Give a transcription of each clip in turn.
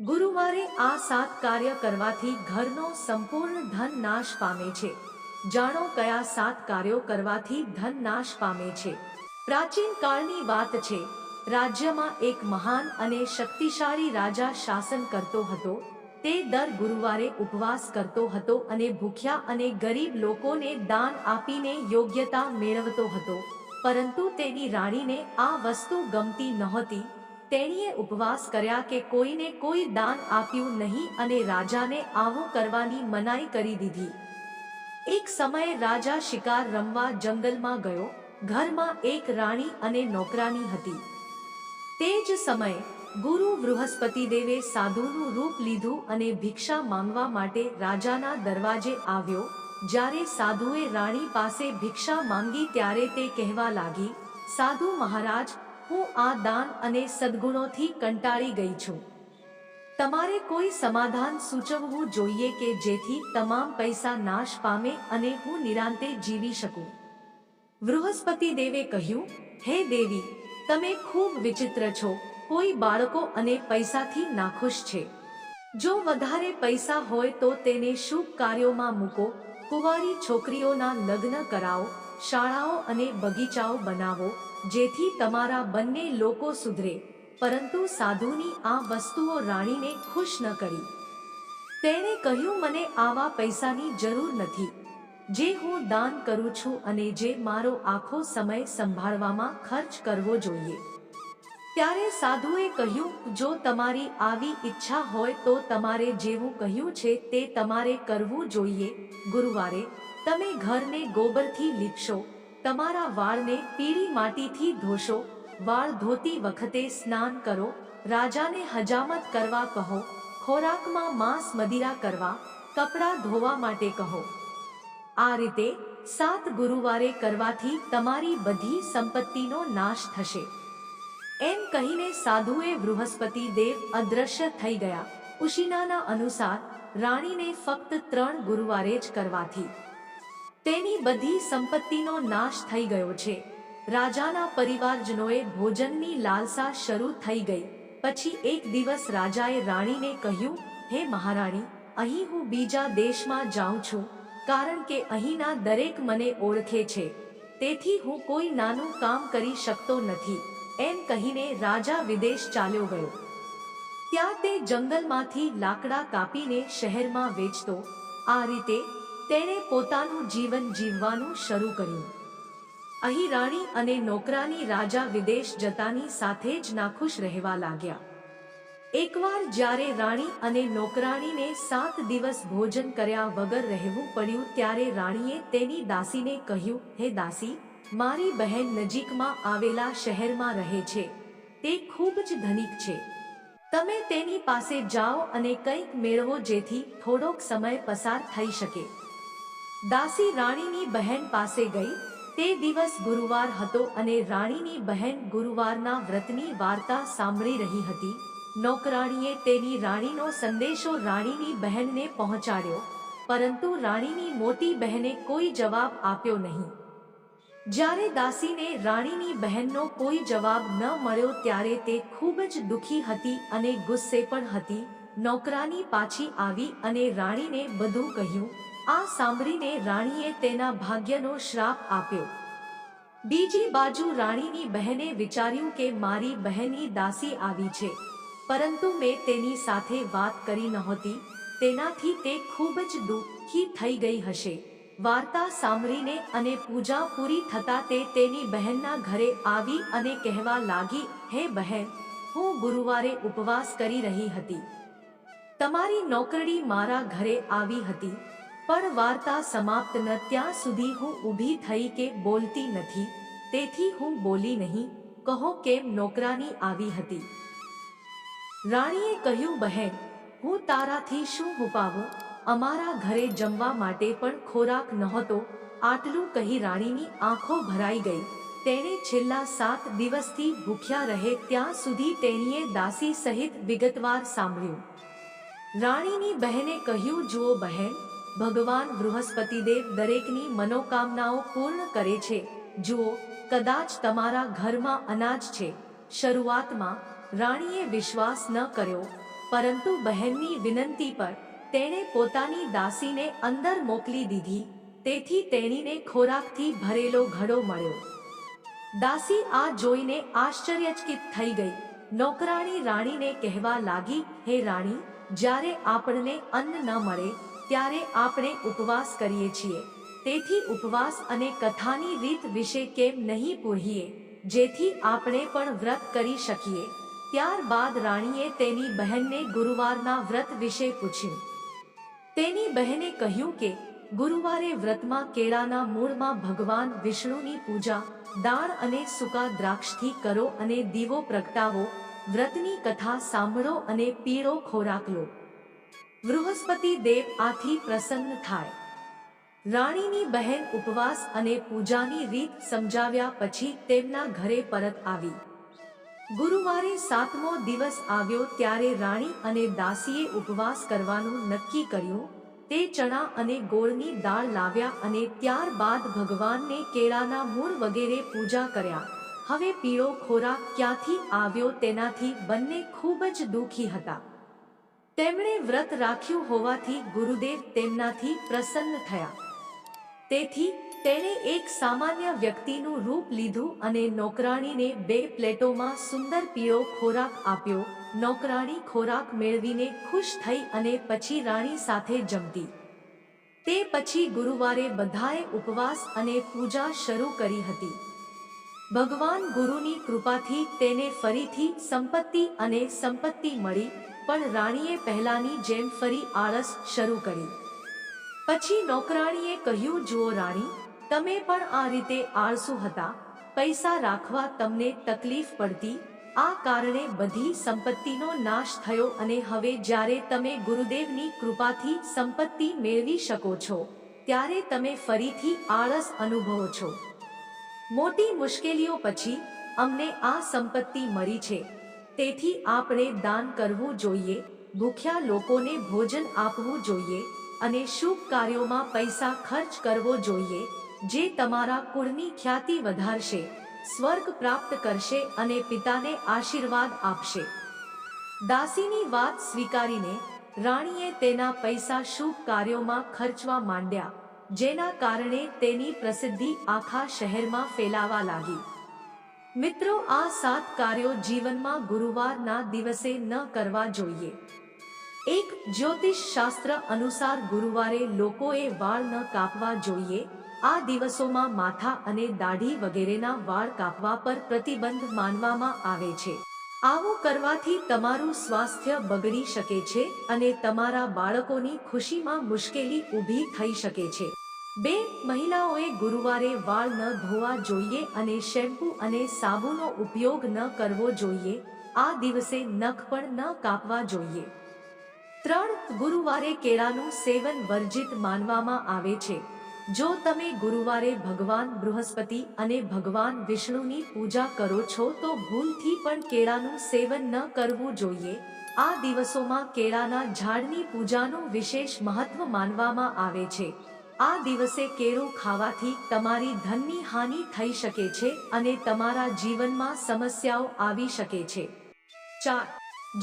ગુરુવારે આ સાત કાર્ય કરવાથી ઘરનો સંપૂર્ણ ધન નાશ પામે છે. જાણો કયા સાત કાર્યો કરવાથી ધન નાશ પામે છે. પ્રાચીન કાળની વાત છે. રાજ્યમાં એક મહાન અને શક્તિશાળી રાજા શાસન કરતો હતો. તે દર ગુરુવારે ઉપવાસ કરતો હતો અને ભૂખ્યા અને ગરીબ લોકોને દાન આપીને યોગ્યતા મેળવતો હતો. પરંતુ તેની રાણીને આ વસ્તુ ગમતી નહોતી. તેણીએ ઉપવાસ કર્યા કે કોઈને કોઈ દાન આપ્યું નહીં અને રાજાને આવું કરવાની મનાઈ કરી દીધી. એક સમયે રાજા શિકાર રમવા જંગલમાં ગયો. ઘરમાં એક રાણી અને નોકરાની હતી. તે જ સમયે ગુરુ બૃહસ્પતિ દેવે સાધુનું રૂપ લીધું અને ભિક્ષા માંગવા માટે રાજાના દરવાજે આવ્યો. જ્યારે સાધુએ રાણી પાસે ભિક્ષા માંગી ત્યારે તે કહેવા લાગી, સાધુ મહારાજ હું આ દાન અને સદગુણોથી કંટાળી ગઈ છું. તમારે કોઈ સમાધાન સૂચવવું જોઈએ કે જેથી તમામ પૈસા નાશ પામે અને હું નિરાંતે જીવી શકું? બૃહસ્પતિ દેવે કહ્યું, હે દેવી, તમે ખૂબ વિચિત્ર છો. કોઈ બાળકો અને પૈસાથી નાખુશ છે. જો વધારે પૈસા હોય તો તેને શુભ કાર્યોમાં મૂકો. કુંવારી છોકરીઓના લગ્ન કરાવો, શાળાઓ અને બગીચાઓ બનાવો. જેથી તમારા બંને લોકો સુધરે, પરંતુ સાધુની આ વસ્તુઓ રાણીને ખુશ ન કરી. તેણે કહ્યું, મને આવા પૈસાની જરૂર નથી. જે હું દાન કરું છું અને જે મારો આખો સમય સંભાળવામાં ખર્ચ કરવો જોઈએ. ત્યારે સાધુએ કહ્યું, જો તમારી આવી ઈચ્છા હોય તો તમારે જેવું કહ્યું છે તે તમારે કરવું જોઈએ. ગુરુવારે, તમે ઘરને ગોબરથી લીપશો. તમારા વાળને પીળી માટીથી ધોશો, વાળ ધોતી વખતે સ્નાન કરો, રાજાને હજામત કરવા કહો, ખોરાકમાં માંસ મદિરા કરવા, કપડાં ધોવા માટે કહો. આ રીતે સાત ગુરુવારે કરવાથી તમારી બધી સંપત્તિનો નાશ થશે. એમ કહીને સાધુએ બૃહસ્પતિ દેવ અદ્રશ્ય થઈ ગયા. ઉશિનાના અનુસાર રાણીને ફક્ત ત્રણ ગુરુવારે જ કરવાથી તેની બધી સંપત્તિનો નાશ થઈ ગયો છે. રાજાના પરિવારજનોએ ભોજનની લાલસા શરૂ થઈ ગઈ. પછી એક દિવસ રાજાએ રાણીને કહ્યું, હે મહારાણી, અહીં હું બીજા દેશમાં જાઉં છું, કારણ કે અહીંના દરેક મને ઓળખે છે. તેથી હું કોઈ નાનું કામ કરી શકતો નથી. એમ કહીને રાજા વિદેશ ચાલ્યો ગયો. ત્યાં તે જંગલમાંથી લાકડા કાપીને શહેરમાં વેચતો. આ રીતે તેણે પોતાનું જીવન જીવવાનું શરૂ કર્યું. અહીં રાણી અને નોકરાની રાજા વિદેશ જતાની સાથે જ નાખુશ રહેવા લાગ્યા. એકવાર જ્યારે રાણી અને નોકરાણીને સાત દિવસ ભોજન કર્યા વગર રહેવું પડ્યું ત્યારે રાણીએ તેની દાસીને કહ્યું, હે દાસી, મારી બહેન નજીકમાં આવેલા શહેરમાં રહે છે. તે ખૂબ જ ધનિક છે. તમે તેની પાસે જાઓ અને કંઈક મેળવો જેથી થોડોક સમય પસાર થઈ શકે. દાસી રાણીની બહેન પાસે ગઈ. તે દિવસ ગુરુવાર હતો અને રાણીની બહેન ગુરુવારના વ્રતની વાર્તા સાંભળી રહી હતી. નોકરાણીએ તેની રાણીનો સંદેશો રાણીની બહેનને પહોંચાડ્યો, પરંતુ રાણીની મોટી બહેને કોઈ જવાબ આપ્યો નહીં. જ્યારે દાસીને રાણીની બહેનનો કોઈ જવાબ ન મળ્યો ત્યારે તે ખૂબ જ દુઃખી હતી અને ગુસ્સે પણ હતી. નોકરાની પાછી આવી અને રાણીને બધું કહ્યું આ સાંભળીને રાણીએ તેના ભાગ્યનો શ્રાપ આપ્યો. બીજી બાજુ રાણીની બહેને વિચાર્યું કે મારી બહેનની દાસી આવી છે, પરંતુ મેં તેની સાથે વાત કરી નહોતી, તેનાથી તે ખૂબ જ દુઃખી થઈ ગઈ હશે. વાર્તા સાંભળીને અને પૂજા પૂરી થતા તે તેની બહેનના ઘરે આવી અને કહેવા લાગી, હે બહેન, હું ગુરુવારે ઉપવાસ કરી રહી હતી. તમારી નોકરડી મારા ઘરે આવી હતી. પણ વાર્તા સમાપ્ત ન ત્યાં સુધી હું ઊભી થઈ કે બોલતી નથી, તેથી હું બોલી નહીં, કહો કેમ નોકરાની આવી હતી. રાણીએ કહ્યું, બહેન, હું તારાથી શું હુપાવું અમારા ઘરે જમવા માટે પણ ખોરાક નહોતો, આટલું કહી રાણીની આંખો ભરાઈ ગઈ. તેણે છેલ્લા સાત દિવસથી ભૂખ્યા રહે ત્યાં સુધી તેણીએ દાસી સહિત વિગતવાર સાંભળ્યું. રાણીની બહેને કહ્યું, જુઓ બહેન ભગવાન બૃહસ્પતિદેવ દરેકની મનોકામનાઓ પૂર્ણ કરે છે. જુઓ, કદાચ તમારા ઘરમાં અનાજ છે. શરૂઆતમાં રાણીએ વિશ્વાસ ન કર્યો, પરંતુ બહેનની વિનંતી પર તેણે પોતાની દાસીને અંદર મોકલી દીધી. તેથી તેણીને ખોરાકથી ભરેલો ઘડો મળ્યો. દાસી આ જોઈને આશ્ચર્યચકિત થઈ ગઈ. નોકરાણી રાણીને કહેવા લાગી, હે રાણી, જ્યારે આપણને અન્ન ન મળે ત્યારે આપણે ઉપવાસ કરીએ છીએ. તેથી ઉપવાસ અને કથાની રીત વિશે કેમ નહીં પૂછીએ, જેથી આપણે પણ વ્રત કરી શકીએ. ત્યારબાદ રાણીએ તેની બહેનને ગુરુવારના વ્રત વિશે પૂછ્યું. તેની બહેને કહ્યું કે, ગુરુવારે વ્રતમાં કેળાના મૂળમાં ભગવાન વિષ્ણુની પૂજા, દાળ અને સૂકા દ્રાક્ષથી કરો અને દીવો પ્રગટાવો, વ્રતની કથા સાંભળો અને પીળો ખોરાક લો. બૃહસ્પતિ દેવ આથી પ્રસન્ન થાય. રાણીની બહેન ઉપવાસ અને પૂજાની રીત સમજાવ્યા પછી તેમના ઘરે પરત આવી. ગુરુવારે સાતમો દિવસ આવ્યો ત્યારે રાણી અને દાસીએ ઉપવાસ કરવાનું નક્કી કર્યું, તે ચણા અને ગોળની દાળ લાવ્યા અને ત્યારબાદ ભગવાનને કેળાના મૂળ વગેરે પૂજા કર્યા. હવે પીળો ખોરાક ક્યાંથી આવ્યો તેનાથી બંને ખૂબ જ દુઃખી હતા. તેમણે વ્રત રાખ્યું હોવાથી ગુરુદેવ તેમનાથી પ્રસન્ન થયા. તેથી તેણે એક સામાન્ય વ્યક્તિનું રૂપ લીધું અને નોકરાણીને બે પ્લેટોમાં સુંદર પીળો ખોરાક આપ્યો. નોકરાણી ખોરાક મેળવીને ખુશ થઈ અને પછી રાણી સાથે જમતી. તે પછી ગુરુવારે બધાએ ઉપવાસ અને પૂજા શરૂ કરી હતી. ભગવાન ગુરુની કૃપાથી તેને ફરીથી સંપત્તિ અને સંપત્તિ મળી. પણ રાણીએ પહેલાની જેમ ફરી આળસ શરૂ કરી. પછી નોકરાણીએ કહ્યું, જુઓ રાણી, તમે પણ આ રીતે આળસુ હતા. પૈસા રાખવા તમને તકલીફ પડતી. આ કારણે બધી સંપત્તિનો નાશ થયો અને હવે જ્યારે તમે ગુરુદેવની કૃપાથી સંપત્તિ મેળવી શકો છો, ત્યારે તમે ફરીથી આળસ અનુભવો છો. મોટી મુશ્કેલીઓ પછી અમને આ સંપત્તિ મળી છે. તેથી આપણે દાન કરવું જોઈએ, ભૂખ્યા લોકોને ભોજન આપવું જોઈએ અને શુભ કાર્યોમાં પૈસા ખર્ચ કરવો જોઈએ, જે તમારા કુળની ખ્યાતિ વધારશે, સ્વર્ગ પ્રાપ્ત કરશે અને પિતાને આશીર્વાદ આપશે. દાસીની વાત સ્વીકારીને રાણીએ તેના પૈસા શુભ કાર્યોમાં ખર્ચવા માંડ્યા, જેના કારણે તેની પ્રસિદ્ધિ આખા શહેરમાં ફેલાવા લાગી. મિત્રો, આ સાત કાર્યો જીવનમાં ગુરુવારના દિવસે ન કરવા જોઈએ. એક, જ્યોતિષ શાસ્ત્ર અનુસાર ગુરુવારે લોકોએ વાળ ન કાપવા જોઈએ. આ દિવસોમાં માથા અને દાઢી વગેરેના વાળ કાપવા પર પ્રતિબંધ માનવામાં આવે છે. આવું કરવાથી તમારું સ્વાસ્થ્ય બગડી શકે છે અને તમારા બાળકોની ખુશીમાં મુશ્કેલી ઊભી થઈ શકે છે. બે મહિલાઓએ ગુરુવારે વાળ ન ધોવા જોઈએ અને શેમ્પૂ અને સાબુનો ઉપયોગ ન કરવો જોઈએ. આ દિવસે નખ પણ ન કાપવા જોઈએ. ત્રણ ગુરુવારે કેળાનું સેવન વર્જિત માનવામાં આવે છે. જો તમે ગુરુવારે ભગવાન બૃહસ્પતિ અને ભગવાન વિષ્ણુની પૂજા કરો છો તો ભૂલથી પણ કેળાનું સેવન ન કરવું જોઈએ. આ દિવસોમાં કેળાના ઝાડની પૂજાનું વિશેષ મહત્વ માનવામાં આવે છે. આ દિવસે કેળું ખાવાથી તમારી ધનની હાનિ થઈ શકે છે અને તમારા જીવનમાં સમસ્યાઓ આવી શકે છે. ચાર.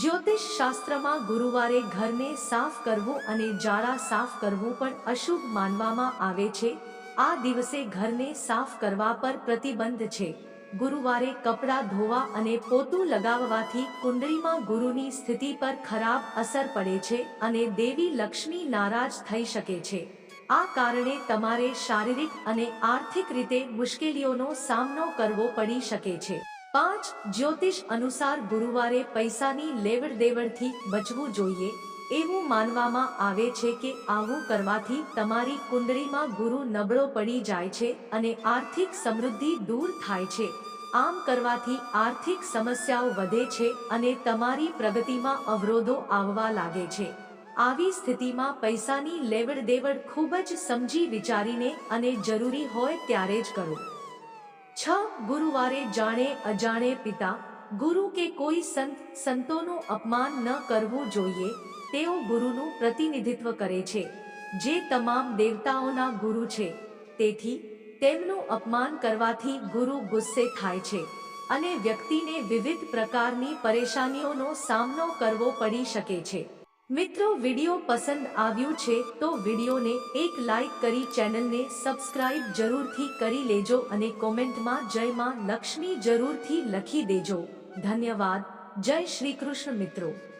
જ્યોતિષ શાસ્ત્રમાં ગુરુવારે ઘરને સાફ કરવું અને જાળા સાફ કરવું પણ અશુભ માનવામાં આવે છે. આ દિવસે ઘરને સાફ કરવા પર પ્રતિબંધ છે. ગુરુવારે કપડાં ધોવા અને પોતું લગાવવાથી કુંડળીમાં ગુરુની સ્થિતિ પર ખરાબ અસર પડે છે અને દેવી લક્ષ્મી નારાજ થઈ શકે છે. આ કારણે તમારે શારીરિક અને આર્થિક રીતે મુશ્કેલીઓનો સામનો કરવો પડી શકે છે. પાંચ, જ્યોતિષ અનુસાર ગુરુવારે પૈસાની લેવડ દેવડથી બચવું જોઈએ. એવું માનવામાં આવે છે કે આવું કરવાથી તમારી કુંડળીમાં ગુરુ નબળો પડી જાય છે અને આર્થિક સમૃદ્ધિ દૂર થાય છે. આમ કરવાથી આર્થિક સમસ્યાઓ વધે છે અને તમારી પ્રગતિમાં અવરોધો આવવા લાગે છે. આવી સ્થિતિમાં પૈસાની લેવડ દેવડ ખૂબ જ સમજી વિચારીને અને જરૂરી હોય ત્યારે જ કરો. છ, ગુરુવારે જાણે અજાણે પિતા, ગુરુ કે કોઈ સંત, સંતોનું અપમાન ન કરવું જોઈએ, તેઓ ગુરુનું પ્રતિનિધિત્વ કરે છે, જે તમામ દેવતાઓના ગુરુ છે, તેથી તેમનું અપમાન કરવાથી ગુરુ ગુસ્સે થાય છે, અને વ્યક્તિને વિવિધ પ્રકારની પરેશાનીઓનો સામનો કરવો પડી શકે છે. મિત્રો, વિડિયો પસંદ આવ્યું છે તો વિડિયોને એક લાઈક કરી ચેનલને સબસ્ક્રાઇબ જરૂરથી કરી લેજો અને કોમેન્ટમાં જય માં લક્ષ્મી જરૂરથી લખી દેજો. ધન્યવાદ. જય શ્રી કૃષ્ણ મિત્રો.